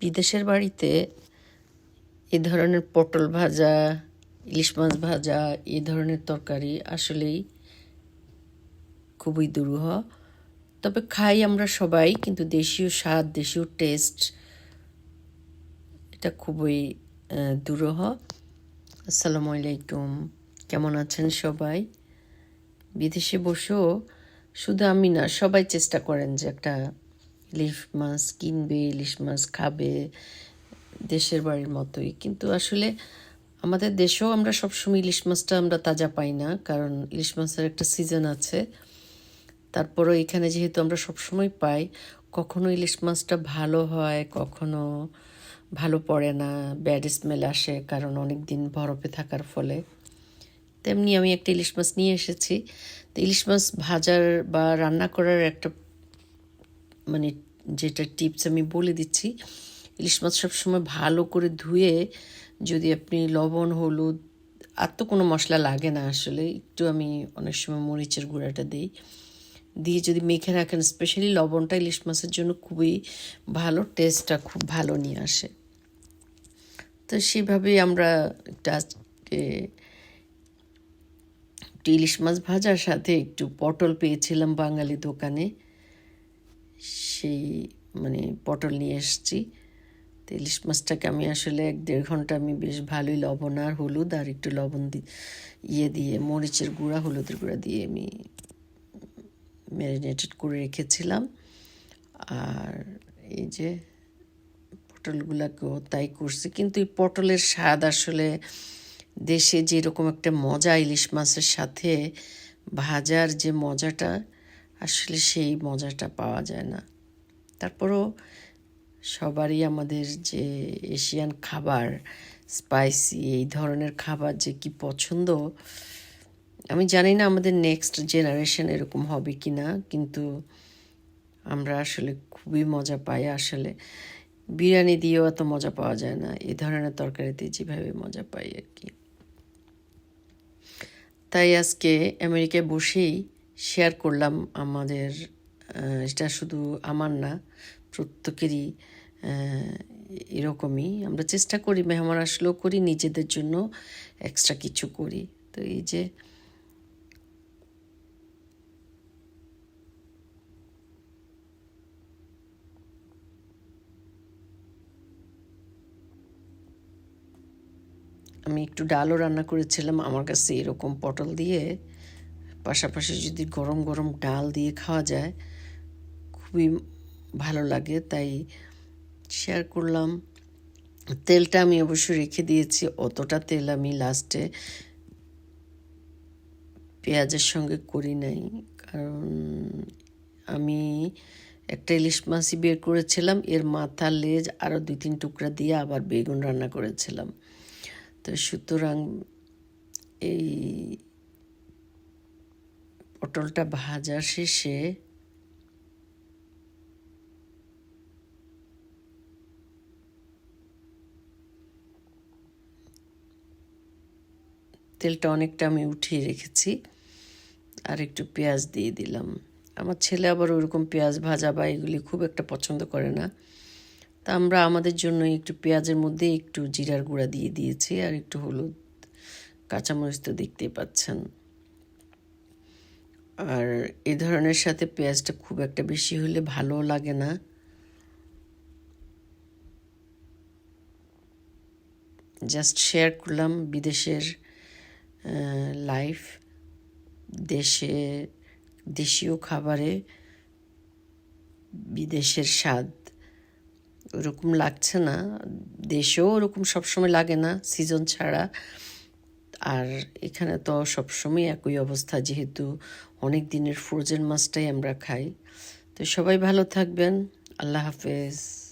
বিদেশের বাড়িতে এ ধরনের পটল ভাজা, ইলিশ মাছ ভাজা এই ধরনের তরকারি আসলেই খুবই দুরূহ। তবে খাই আমরা সবাই, কিন্তু দেশীয় স্বাদ, দেশীয় টেস্ট এটা খুবই দুরূহ। আসসালামু আলাইকুম। কেমন আছেন সবাই? বিদেশে বসেও শুধু আমি না, সবাই চেষ্টা করেন যে একটা ইলিশ মাছ কিনবে ইলিশ মাছ খাবে, দেশের বাড়ির মতোই। কিন্তু আসলে আমাদের দেশেও আমরা সবসময় ইলিশ মাছটা আমরা তাজা পাই না, কারণ ইলিশ মাছের একটা সিজন আছে। তারপরও এখানে যেহেতু আমরা সবসময় পাই কখনো ইলিশ মাছটা ভালো হয়, কখনো ভালো পড়ে না, ব্যাড স্মেল আসে, কারণ অনেক দিন বরফে থাকার ফলে। তেমনি আমি একটা ইলিশ মাছ নিয়ে এসেছি। তো ইলিশ মাছ ভাজার বা রান্না করার একটা মানে যেটা টিপস আমি বলে দিচ্ছি, ইলিশ মাছ সবসময় ভালো করে ধুয়ে যদি আপনি লবণ, হলুদ আর তো কোনো মশলা লাগে না আসলে, একটু আমি অনেক সময় মরিচের গুঁড়াটা দিই। দিয়ে যদি মেখে রাখেন স্পেশালি লবণটা ইলিশ মাছের জন্য খুবই ভালো টেস্টটা খুব ভালো নিয়ে আসে। তো সেভাবেই আমরা একটা আজকে একটু ইলিশ মাছ ভাজার সাথে একটু পটল পেয়েছিলাম বাঙালি দোকানে। সেই মানে পটল নিয়ে এসেছি। তো ইলিশ মাছটাকে আমি আসলে এক দেড় ঘণ্টা আমি বেশ ভালোই লবণ আর হলুদ আর একটু লবণ দি ইয়ে দিয়ে, মরিচের গুঁড়া, হলুদের গুঁড়া দিয়ে আমি ম্যারিনেটেড করে রেখেছিলাম। আর এই যে পটলগুলাকেও তাই করছি। কিন্তু এই পটলের স্বাদ আসলে দেশে যেরকম একটা মজা ইলিশ মাছের সাথে, ভাজার যে মজাটা আসলে সেই মজাটা পাওয়া যায় না। তারপরও সবারই আমাদের যে এশিয়ান খাবার স্পাইসি এই ধরনের খাবার যে কি পছন্দ, আমি জানি না আমাদের নেক্সট জেনারেশন এরকম হবে কি না কিন্তু আমরা আসলে খুবই মজা পাই আসলে। বিরিয়ানি দিয়েও এত মজা পাওয়া যায় না, এ ধরনের তরকারিতে যেভাবে মজা পাই আর কি। তাই আজকে আমেরিকায় বসেই শেয়ার করলাম আমাদের এটা শুধু আমার না, প্রত্যেকেরই এরকমই। আমরা চেষ্টা করি, মেহমান আসলেও করি, নিজেদের জন্য এক্সট্রা কিছু করি। তো এই যে আমি একটু ডালও রান্না করেছিলাম, আমার কাছে এরকম পটল দিয়ে পাশাপাশি যদি গরম গরম ডাল দিয়ে খাওয়া যায়, খুবই ভালো লাগে। তাই শেয়ার করলাম। তেলটা আমি অবশ্য রেখে দিয়েছি। অতটা তেল আমি লাস্টে পেঁয়াজের সঙ্গে করি নাই। কারণ আমি একটা ইলিশ মাছই বের করেছিলাম। এর মাথা, লেজ আরও দুই তিন টুকরা দিয়ে আবার বেগুন রান্না করেছিলাম। তো সুতরাং এই পটলটা ভাজা শেষে তেলটা অনেকটা আমি উঠিয়ে রেখেছি আর একটু পেঁয়াজ দিয়ে দিলাম। আমার ছেলে আবার ওরকম পেঁয়াজ ভাজা বা এগুলি খুব একটা পছন্দ করে না। তা আমরা আমাদের জন্য একটু পেঁয়াজের মধ্যে একটু জিরার গুঁড়া দিয়ে দিয়েছি আর একটু হলুদ, কাঁচামরিচ তো দেখতেই পাচ্ছেন। আর এ ধরনের সাথে পেঁয়াজটা খুব একটা বেশি হলে ভালো লাগে না। জাস্ট শেয়ার করলাম বিদেশের লাইফ দেশে, দেশীয় খাবারে বিদেশের স্বাদ ওরকম লাগছে না। দেশেও ওরকম সবসময় লাগে না সিজন ছাড়া। আর এখানে তো সবসময় একই অবস্থা, যেহেতু অনেক দিনের ফ্রোজেন মাছটাই আমরা খাই। তো সবাই ভালো থাকবেন। আল্লাহ হাফেজ।